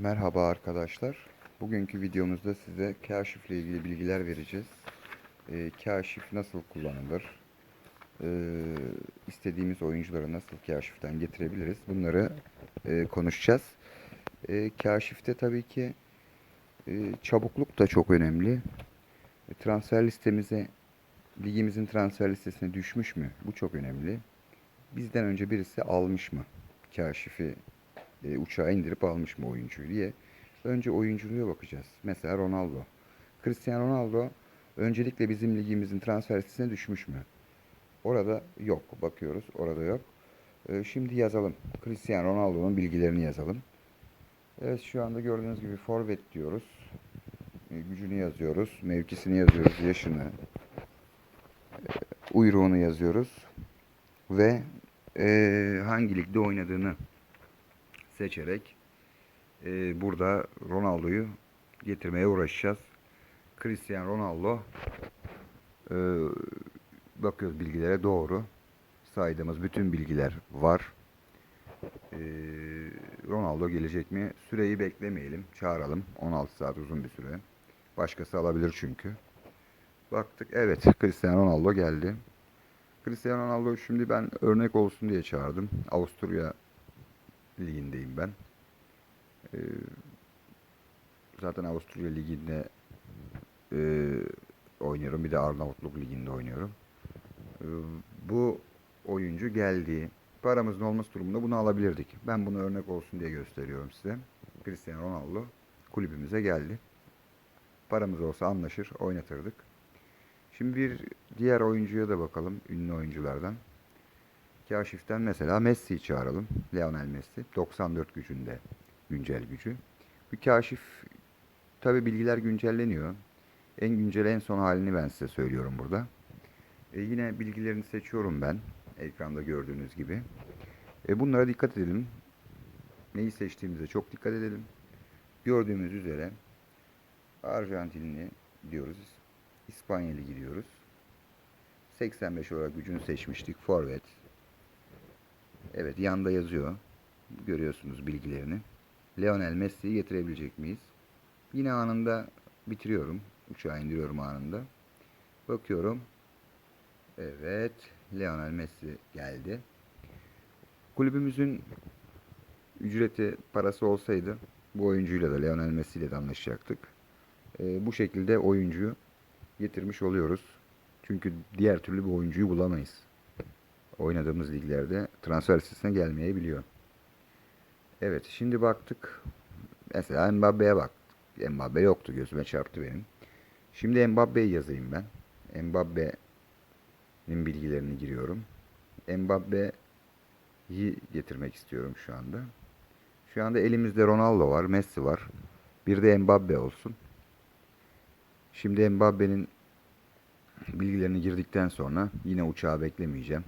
Merhaba arkadaşlar. Bugünkü videomuzda size kaşif ile ilgili bilgiler vereceğiz. Ee, kaşif nasıl kullanılır? Ee, istediğimiz oyuncuları nasıl kaşiften getirebiliriz? Bunları e, konuşacağız. Ee, kaşifte tabii ki e, çabukluk da çok önemli. E, transfer listemize, ligimizin transfer listesine düşmüş mü? Bu çok önemli. Bizden önce birisi almış mı? Kaşifi e, uçağa indirip almış mı oyuncuyu diye. Önce oyunculuğa bakacağız. Mesela Ronaldo. Cristiano Ronaldo öncelikle bizim ligimizin transfer listesine düşmüş mü? Orada yok. Bakıyoruz. Orada yok. E, şimdi yazalım. Cristiano Ronaldo'nun bilgilerini yazalım. Evet şu anda gördüğünüz gibi forvet diyoruz. E, gücünü yazıyoruz. Mevkisini yazıyoruz. Yaşını. E, uyruğunu yazıyoruz. Ve e, hangi ligde oynadığını seçerek e, burada Ronaldo'yu getirmeye uğraşacağız. Cristiano Ronaldo e, bakıyoruz bilgilere doğru. Saydığımız bütün bilgiler var. E, Ronaldo gelecek mi? Süreyi beklemeyelim. Çağıralım. 16 saat uzun bir süre. Başkası alabilir çünkü. Baktık. Evet. Cristiano Ronaldo geldi. Cristiano Ronaldo şimdi ben örnek olsun diye çağırdım. Avusturya ligindeyim ben. Ee, zaten Avusturya liginde e, oynuyorum. Bir de Arnavutluk liginde oynuyorum. Ee, bu oyuncu geldi. Paramızın olması durumunda bunu alabilirdik. Ben bunu örnek olsun diye gösteriyorum size. Cristiano Ronaldo kulübümüze geldi. Paramız olsa anlaşır, oynatırdık. Şimdi bir diğer oyuncuya da bakalım. Ünlü oyunculardan. Kaşif'ten mesela Messi'yi çağıralım. Lionel Messi. 94 gücünde güncel gücü. Bu kaşif tabi bilgiler güncelleniyor. En güncel en son halini ben size söylüyorum burada. E yine bilgilerini seçiyorum ben. Ekranda gördüğünüz gibi. E bunlara dikkat edelim. Neyi seçtiğimize çok dikkat edelim. Gördüğümüz üzere Arjantinli diyoruz. İspanya'lı gidiyoruz. 85 olarak gücünü seçmiştik. Forvet. Evet yanda yazıyor. Görüyorsunuz bilgilerini. Lionel Messi'yi getirebilecek miyiz? Yine anında bitiriyorum. Uçağı indiriyorum anında. Bakıyorum. Evet. Lionel Messi geldi. Kulübümüzün ücreti parası olsaydı bu oyuncuyla da Lionel Messi ile de anlaşacaktık. Ee, bu şekilde oyuncuyu getirmiş oluyoruz. Çünkü diğer türlü bir oyuncuyu bulamayız oynadığımız liglerde transfer listesine gelmeyebiliyor. Evet şimdi baktık. Mesela Mbappe'ye baktık. Mbappe yoktu gözüme çarptı benim. Şimdi Mbappe'yi yazayım ben. Mbappe'nin bilgilerini giriyorum. Mbappe'yi getirmek istiyorum şu anda. Şu anda elimizde Ronaldo var, Messi var. Bir de Mbappe olsun. Şimdi Mbappe'nin bilgilerini girdikten sonra yine uçağı beklemeyeceğim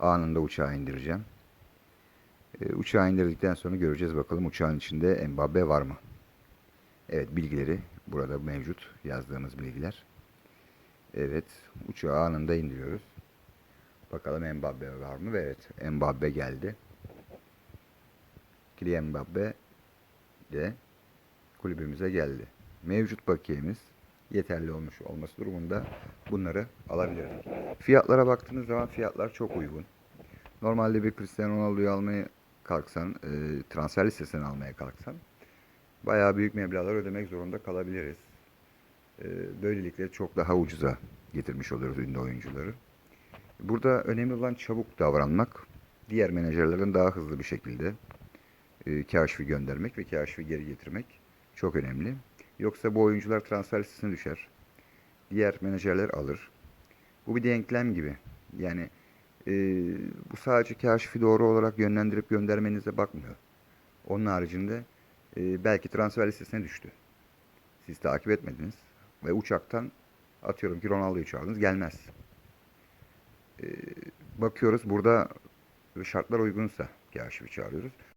anında uçağı indireceğim. E, uçağı indirdikten sonra göreceğiz bakalım uçağın içinde Mbappe var mı? Evet bilgileri burada mevcut yazdığımız bilgiler. Evet uçağı anında indiriyoruz. Bakalım Mbappe var mı? Ve evet Mbappe geldi. Kylian Mbappe de kulübümüze geldi. Mevcut bakiyemiz yeterli olmuş olması durumunda bunları alabiliriz. Fiyatlara baktığınız zaman fiyatlar çok uygun. Normalde bir Cristiano Ronaldo'yu almaya kalksan, e, transfer listesinden almaya kalksan bayağı büyük meblağlar ödemek zorunda kalabiliriz. E, böylelikle çok daha ucuza getirmiş oluyoruz ünlü oyuncuları. Burada önemli olan çabuk davranmak, diğer menajerlerin daha hızlı bir şekilde e, kaşfi göndermek ve kaşfi geri getirmek çok önemli. Yoksa bu oyuncular transfer listesine düşer. Diğer menajerler alır. Bu bir denklem gibi. Yani e, bu sadece kaşifi doğru olarak yönlendirip göndermenize bakmıyor. Onun haricinde e, belki transfer listesine düştü. Siz takip etmediniz. Ve uçaktan atıyorum ki Ronaldo'yu çağırdınız gelmez. E, bakıyoruz burada şartlar uygunsa kaşifi çağırıyoruz.